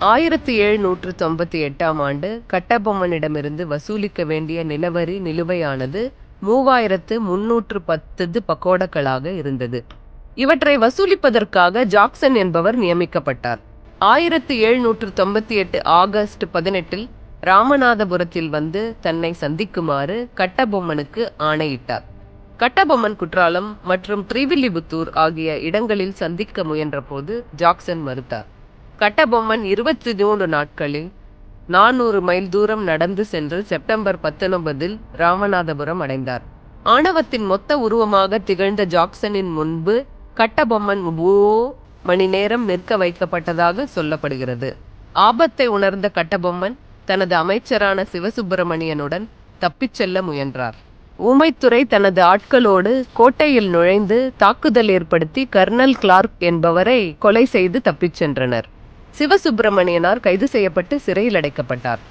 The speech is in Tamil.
ஆயிரத்தி எழுநூற்று தொம்பத்தி எட்டாம் ஆண்டு கட்டபொம்மனிடமிருந்து வசூலிக்க வேண்டிய நிலவரி நிலுவையானது மூவாயிரத்து முன்னூற்று பத்து பக்கோடக்களாக இருந்தது. இவற்றை வசூலிப்பதற்காக ஜாக்சன் என்பவர் நியமிக்கப்பட்டார். ஆயிரத்தி எழுநூற்று தொம்பத்தி எட்டு ஆகஸ்ட் பதினெட்டில் ராமநாதபுரத்தில் வந்து தன்னை சந்திக்குமாறு கட்டபொம்மனுக்கு ஆணையிட்டார். கட்டபொம்மன் குற்றாலம் மற்றும் திரிவில்லிபுத்தூர் ஆகிய இடங்களில் சந்திக்க முயன்றபோது ஜாக்சன் மறுத்தார். கட்டபொம்மன் இருபத்தி மூன்று நாட்களில் நானூறு மைல் தூரம் நடந்து சென்று செப்டம்பர் பத்தொன்பதில் ராமநாதபுரம் அடைந்தார். ஆணவத்தின் மொத்த உருவமாக திகழ்ந்த ஜாக்சனின் முன்பு கட்டபொம்மன் ஓ மணி நேரம் நிற்க வைக்கப்பட்டதாக சொல்லப்படுகிறது. ஆபத்தை உணர்ந்த கட்டபொம்மன் தனது அமைச்சரான சிவசுப்பிரமணியனுடன் தப்பிச் செல்ல முயன்றார். ஊமைத்துறை தனது ஆட்களோடு கோட்டையில் நுழைந்து தாக்குதல் ஏற்படுத்தி கர்னல் கிளார்க் என்பவரை கொலை செய்து தப்பிச் சென்றனர். சிவசுப்பிரமணியனார் கைது செய்யப்பட்டு சிறையில் அடைக்கப்பட்டார்.